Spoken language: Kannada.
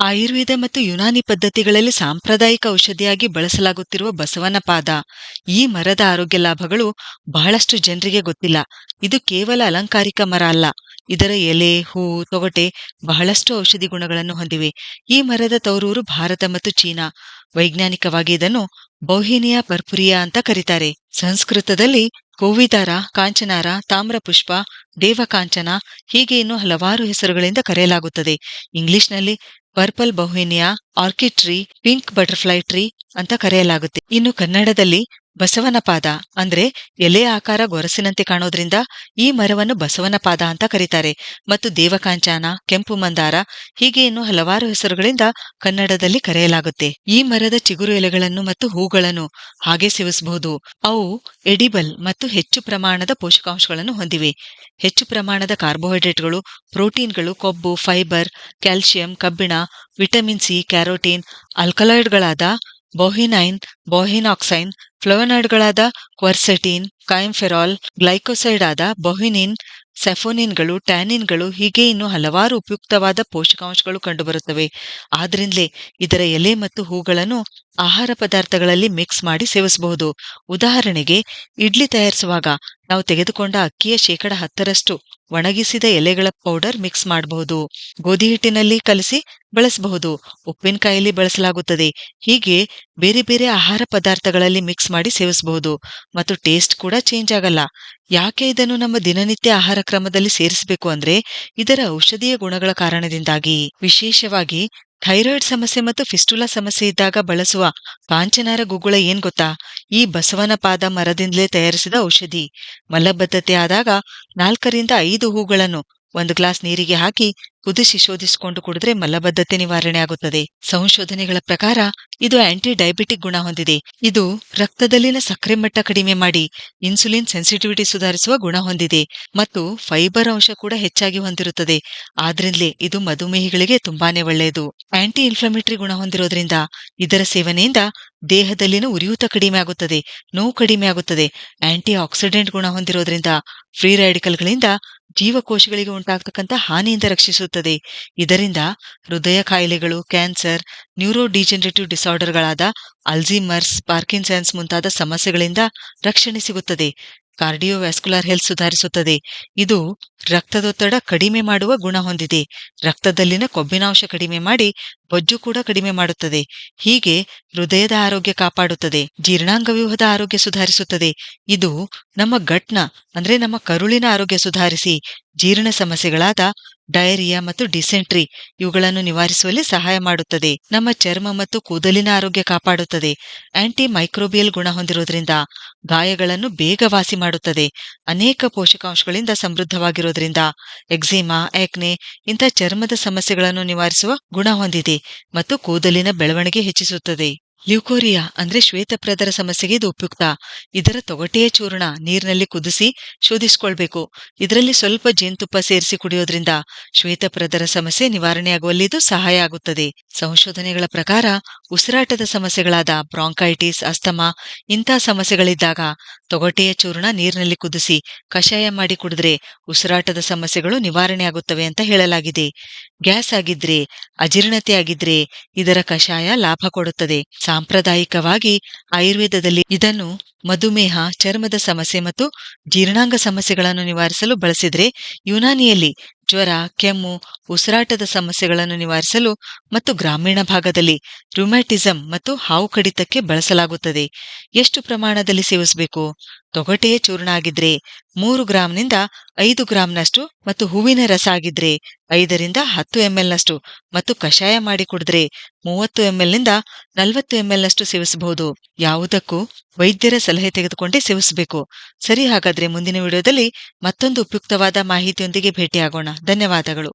ಆಯುರ್ವೇದ ಮತ್ತು ಯುನಾನಿ ಪದ್ಧತಿಗಳಲ್ಲಿ ಸಾಂಪ್ರದಾಯಿಕ ಔಷಧಿಯಾಗಿ ಬಳಸಲಾಗುತ್ತಿರುವ ಬಸವನ ಪಾದ ಈ ಮರದ ಆರೋಗ್ಯ ಲಾಭಗಳು ಬಹಳಷ್ಟು ಜನರಿಗೆ ಗೊತ್ತಿಲ್ಲ. ಇದು ಕೇವಲ ಅಲಂಕಾರಿಕ ಮರ ಅಲ್ಲ. ಇದರ ಎಲೆ, ಹೂ, ತೊಗಟೆ ಬಹಳಷ್ಟು ಔಷಧಿ ಗುಣಗಳನ್ನು ಹೊಂದಿವೆ. ಈ ಮರದ ತೌರೂರು ಭಾರತ ಮತ್ತು ಚೀನಾ. ವೈಜ್ಞಾನಿಕವಾಗಿ ಇದನ್ನು ಬೌಹಿನಿಯಾ ಪರ್ಪುರಿಯಾ ಅಂತ ಕರೀತಾರೆ. ಸಂಸ್ಕೃತದಲ್ಲಿ ಕೋವಿದಾರ ಕಾಂಚನಾರ, ತಾಮ್ರಪುಷ್ಪ, ದೇವಕಾಂಚನ ಹೀಗೆ ಇನ್ನು ಹಲವಾರು ಹೆಸರುಗಳಿಂದ ಕರೆಯಲಾಗುತ್ತದೆ. ಇಂಗ್ಲಿಷ್ನಲ್ಲಿ purple bauhinia orchid tree, pink butterfly tree ಅಂತ ಕರೆಯಲಾಗುತ್ತೆ. ಇನ್ನು ಕನ್ನಡದಲ್ಲಿ ಬಸವನ ಪಾದ ಅಂದ್ರೆ ಎಲೆ ಆಕಾರ ಗೊರಸಿನಂತೆ ಕಾಣೋದ್ರಿಂದ ಈ ಮರವನ್ನು ಬಸವನಪಾದ ಅಂತ ಕರೀತಾರೆ. ಮತ್ತು ದೇವಕಾಂಚಾನ, ಕೆಂಪು ಮಂದಾರ ಹೀಗೆ ಇನ್ನು ಹಲವಾರು ಹೆಸರುಗಳಿಂದ ಕನ್ನಡದಲ್ಲಿ ಕರೆಯಲಾಗುತ್ತೆ. ಈ ಮರದ ಚಿಗುರು ಎಲೆಗಳನ್ನು ಮತ್ತು ಹೂಗಳನ್ನು ಹಾಗೆ ಸೇವಿಸಬಹುದು. ಅವು ಎಡಿಬಲ್ ಮತ್ತು ಹೆಚ್ಚು ಪ್ರಮಾಣದ ಪೋಷಕಾಂಶಗಳನ್ನು ಹೊಂದಿವೆ. ಹೆಚ್ಚು ಪ್ರಮಾಣದ ಕಾರ್ಬೋಹೈಡ್ರೇಟ್ಗಳು, ಪ್ರೋಟೀನ್ಗಳು, ಕೊಬ್ಬು, ಫೈಬರ್ ಕ್ಯಾಲ್ಸಿಯಂ ಕಬ್ಬಿಣ, ವಿಟಮಿನ್ ಸಿ, ಕ್ಯಾರೋಟೀನ್, ಆಲ್ಕಲಾಯ್ಡ್ಗಳಾದ ಬೋಹಿನೈನ್, ಬೋಹಿನಾಕ್ಸೈನ್ ಫ್ಲವನಾಯ್ಡ್ಗಳಾದ ಕ್ವರ್ಸೆಟಿನ್ ಕಾಯಂಫೆರಾಲ್ ಗ್ಲೈಕೋಸೈಡ್ ಆದ ಬೊಹಿನಿನ್, ಸೆಫೋನಿನ್ಗಳು, ಟ್ಯಾನಿನ್ಗಳು ಹೀಗೆ ಇನ್ನು ಹಲವಾರು ಉಪಯುಕ್ತವಾದ ಪೋಷಕಾಂಶಗಳು ಕಂಡುಬರುತ್ತವೆ. ಆದ್ರಿಂದಲೇ ಇದರ ಎಲೆ ಮತ್ತು ಹೂಗಳನ್ನು ಆಹಾರ ಪದಾರ್ಥಗಳಲ್ಲಿ ಮಿಕ್ಸ್ ಮಾಡಿ ಸೇವಿಸಬಹುದು. ಉದಾಹರಣೆಗೆ, ಇಡ್ಲಿ ತಯಾರಿಸುವಾಗ ನಾವು ತೆಗೆದುಕೊಂಡ ಅಕ್ಕಿಯ ಶೇಕಡ ಹತ್ತರಷ್ಟು ಒಣಗಿಸಿದ ಎಲೆಗಳ ಪೌಡರ್ ಮಿಕ್ಸ್ ಮಾಡಬಹುದು. ಗೋಧಿ ಹಿಟ್ಟಿನಲ್ಲಿ ಕಲಸಿ ಬಳಸಬಹುದು. ಉಪ್ಪಿನಕಾಯಲ್ಲಿ ಬಳಸಲಾಗುತ್ತದೆ. ಹೀಗೆ ಬೇರೆ ಬೇರೆ ಆಹಾರ ಪದಾರ್ಥಗಳಲ್ಲಿ ಮಿಕ್ಸ್ ಮಾಡಿ ಸೇವಿಸಬಹುದು. ಮತ್ತು ಟೇಸ್ಟ್ ಕೂಡ ಚೇಂಜ್ ಆಗಲ್ಲ. ಯಾಕೆ ಇದನ್ನು ನಮ್ಮ ದಿನನಿತ್ಯ ಆಹಾರ ಕ್ರಮದಲ್ಲಿ ಸೇರಿಸಬೇಕು ಅಂದ್ರೆ ಇದರ ಔಷಧೀಯ ಗುಣಗಳ ಕಾರಣದಿಂದಾಗಿ. ವಿಶೇಷವಾಗಿ ಥೈರಾಯ್ಡ್ ಸಮಸ್ಯೆ ಮತ್ತು ಫಿಸ್ಟುಲಾ ಸಮಸ್ಯೆ ಇದ್ದಾಗ ಬಳಸುವ ಕಾಂಚನಾರ ಗುಗ್ಗುಳ ಏನ್ ಗೊತ್ತಾ? ಈ ಬಸವನ ಪಾದ ಮರದಿಂದಲೇ ತಯಾರಿಸಿದ ಔಷಧಿ. ಮಲಬದ್ಧತೆ ಆದಾಗ ನಾಲ್ಕರಿಂದ ಐದು ಹೂಗಳನ್ನು ಒಂದು ಗ್ಲಾಸ್ ನೀರಿಗೆ ಹಾಕಿ ಕುದಿಸಿ ಶೋಧಿಸಿಕೊಂಡು ಕುಡಿದ್ರೆ ಮಲಬದ್ಧತೆ ನಿವಾರಣೆ ಆಗುತ್ತದೆ. ಸಂಶೋಧನೆಗಳ ಪ್ರಕಾರ, ಇದು ಆಂಟಿ ಡಯಾಬಿಟಿಕ್ ಗುಣ ಹೊಂದಿದೆ. ಇದು ರಕ್ತದಲ್ಲಿನ ಸಕ್ಕರೆ ಮಟ್ಟ ಕಡಿಮೆ ಮಾಡಿ ಇನ್ಸುಲಿನ್ ಸೆನ್ಸಿಟಿವಿಟಿ ಸುಧಾರಿಸುವ ಗುಣ ಹೊಂದಿದೆ ಮತ್ತು ಫೈಬರ್ ಅಂಶ ಕೂಡ ಹೆಚ್ಚಾಗಿ ಹೊಂದಿರುತ್ತದೆ. ಆದ್ರಿಂದಲೇ ಇದು ಮಧುಮೇಹಿಗಳಿಗೆ ತುಂಬಾನೇ ಒಳ್ಳೆಯದು. ಆಂಟಿ ಇನ್ಫ್ಲಮೇಟರಿ ಗುಣ ಹೊಂದಿರೋದ್ರಿಂದ ಇದರ ಸೇವನೆಯಿಂದ ದೇಹದಲ್ಲಿನ ಉರಿಯೂತ ಕಡಿಮೆ ಆಗುತ್ತದೆ, ನೋವು ಕಡಿಮೆ ಆಗುತ್ತದೆ. ಆಂಟಿ ಆಕ್ಸಿಡೆಂಟ್ ಗುಣ ಹೊಂದಿರೋದ್ರಿಂದ ಫ್ರೀ ರ್ಯಾಡಿಕಲ್ಗಳಿಂದ ಜೀವಕೋಶಗಳಿಗೆ ಉಂಟಾಗ್ತಕ್ಕಂಥ ಹಾನಿಯಿಂದ ರಕ್ಷಿಸುತ್ತದೆ. ಇದರಿಂದ ಹೃದಯ ಕಾಯಿಲೆಗಳು, ಕ್ಯಾನ್ಸರ್ ನ್ಯೂರೋ ಡಿಜೆನರೇಟಿವ್ ಡಿಸಾರ್ಡರ್ಗಳಾದ ಅಲ್ಝಿಮರ್ಸ್ ಪಾರ್ಕಿನ್ಸನ್ಸ್ ಮುಂತಾದ ಸಮಸ್ಯೆಗಳಿಂದ ರಕ್ಷಣೆ ಸಿಗುತ್ತದೆ. ಕಾರ್ಡಿಯೋವ್ಯಾಸ್ಕುಲರ್ ಹೆಲ್ತ್ ಸುಧಾರಿಸುತ್ತದೆ. ಇದು ರಕ್ತದೊತ್ತಡ ಕಡಿಮೆ ಮಾಡುವ ಗುಣ ಹೊಂದಿದೆ. ರಕ್ತದಲ್ಲಿನ ಕೊಬ್ಬಿನಾಂಶ ಕಡಿಮೆ ಮಾಡಿ ಬೊಜ್ಜು ಕೂಡ ಕಡಿಮೆ ಮಾಡುತ್ತದೆ. ಹೀಗೆ ಹೃದಯದ ಆರೋಗ್ಯ ಕಾಪಾಡುತ್ತದೆ, ಜೀರ್ಣಾಂಗ ವ್ಯೂಹದ ಆರೋಗ್ಯ ಸುಧಾರಿಸುತ್ತದೆ. ಇದು ನಮ್ಮ ಘಟ್ನ, ಅಂದ್ರೆ ನಮ್ಮ ಕರುಳಿನ ಆರೋಗ್ಯ ಸುಧಾರಿಸಿ, ಜೀರ್ಣ ಸಮಸ್ಯೆಗಳಾದ ಡಯರಿಯಾ ಮತ್ತು ಡಿಸೆಂಟ್ರಿ ಇವುಗಳನ್ನು ನಿವಾರಿಸುವಲ್ಲಿ ಸಹಾಯ ಮಾಡುತ್ತದೆ. ನಮ್ಮ ಚರ್ಮ ಮತ್ತು ಕೂದಲಿನ ಆರೋಗ್ಯ ಕಾಪಾಡುತ್ತದೆ. ಆಂಟಿ ಮೈಕ್ರೋಬಿಯಲ್ ಗುಣ ಹೊಂದಿರೋದ್ರಿಂದ ಗಾಯಗಳನ್ನು ಬೇಗ ವಾಸಿ ಮಾಡುತ್ತದೆ. ಅನೇಕ ಪೋಷಕಾಂಶಗಳಿಂದ ಸಮೃದ್ಧವಾಗಿರೋದ್ರಿಂದ ಎಕ್ಸಿಮಾ, ಆಕ್ನೆ ಇಂಥ ಚರ್ಮದ ಸಮಸ್ಯೆಗಳನ್ನು ನಿವಾರಿಸುವ ಗುಣ ಹೊಂದಿದೆ. ಮತ್ತು ಕೂದಲಿನ ಬೆಳವಣಿಗೆ ಹೆಚ್ಚಿಸುತ್ತದೆ. ಲ್ಯೂಕೋರಿಯಾ, ಅಂದ್ರೆ ಶ್ವೇತಪ್ರದರ ಸಮಸ್ಯೆಗೆ ಇದು ಉಪಯುಕ್ತ. ಇದರ ತೊಗಟೆಯ ಚೂರ್ಣ, ನೀರಿನಲ್ಲಿ ಕುದಿಸಿ ಶೋಧಿಸಿಕೊಳ್ಬೇಕು. ಇದರಲ್ಲಿ ಸ್ವಲ್ಪ ಜೇನುತುಪ್ಪ ಸೇರಿಸಿ ಕುಡಿಯೋದ್ರಿಂದ ಶ್ವೇತಪ್ರದರ ಸಮಸ್ಯೆ ನಿವಾರಣೆಯಾಗುವಲ್ಲಿ ಇದು ಸಹಾಯ ಆಗುತ್ತದೆ. ಸಂಶೋಧನೆಗಳ ಪ್ರಕಾರ, ಉಸಿರಾಟದ ಸಮಸ್ಯೆಗಳಾದ ಬ್ರಾಂಕೈಟಿಸ್, ಅಸ್ತಮಾ, ಇಂಥ ಸಮಸ್ಯೆಗಳಿದ್ದಾಗ ತೊಗಟೆಯ ಚೂರ್ಣ ನೀರಿನಲ್ಲಿ ಕುದಿಸಿ ಕಷಾಯ ಮಾಡಿ ಕುಡಿದ್ರೆ ಉಸಿರಾಟದ ಸಮಸ್ಯೆಗಳು ನಿವಾರಣೆಯಾಗುತ್ತವೆ ಅಂತ ಹೇಳಲಾಗಿದೆ. ಗ್ಯಾಸ್ ಆಗಿದ್ರೆ, ಅಜೀರ್ಣತೆ ಆಗಿದ್ರೆ ಇದರ ಕಷಾಯ ಲಾಭ ಕೊಡುತ್ತದೆ. ಸಾಂಪ್ರದಾಯಿಕವಾಗಿ ಆಯುರ್ವೇದದಲ್ಲಿ ಇದನ್ನು ಮಧುಮೇಹ, ಚರ್ಮದ ಸಮಸ್ಯೆ ಮತ್ತು ಜೀರ್ಣಾಂಗ ಸಮಸ್ಯೆಗಳನ್ನು ನಿವಾರಿಸಲು ಬಳಸಿದರೆ ಯುನಾನಿಯಲ್ಲಿ ಜ್ವರ, ಕೆಮ್ಮು, ಉಸಿರಾಟದ ಸಮಸ್ಯೆಗಳನ್ನು ನಿವಾರಿಸಲು ಮತ್ತು ಗ್ರಾಮೀಣ ಭಾಗದಲ್ಲಿ ರುಮ್ಯಾಟಿಸಂ ಮತ್ತು ಹಾವು ಕಡಿತಕ್ಕೆ ಬಳಸಲಾಗುತ್ತದೆ. ಎಷ್ಟು ಪ್ರಮಾಣದಲ್ಲಿ ಸೇವಿಸಬೇಕು? ತೊಗಟೆಯ ಚೂರ್ಣ ಆಗಿದ್ರೆ ಮೂರು ಗ್ರಾಂನಿಂದ ಐದು ಗ್ರಾಂನಷ್ಟು ಮತ್ತು ಹೂವಿನ ರಸ ಆಗಿದ್ರೆ ಐದರಿಂದ ಹತ್ತು ಎಂಎಲ್ನಷ್ಟು ಮತ್ತು ಕಷಾಯ ಮಾಡಿ ಕುಡಿದ್ರೆ ಮೂವತ್ತು ಎಂಎಲ್ನಿಂದ ನಲವತ್ತು ಎಂಎಲ್ನಷ್ಟು ಸೇವಿಸಬಹುದು. ಯಾವುದಕ್ಕೂ ವೈದ್ಯರ ಸಲಹೆ ತೆಗೆದುಕೊಂಡೇ ಸೇವಿಸಬೇಕು. ಸರಿ, ಹಾಗಾದ್ರೆ ಮುಂದಿನ ವಿಡಿಯೋದಲ್ಲಿ ಮತ್ತೊಂದು ಉಪಯುಕ್ತವಾದ ಮಾಹಿತಿಯೊಂದಿಗೆ ಭೇಟಿಯಾಗೋಣ. ಧನ್ಯವಾದಗಳು.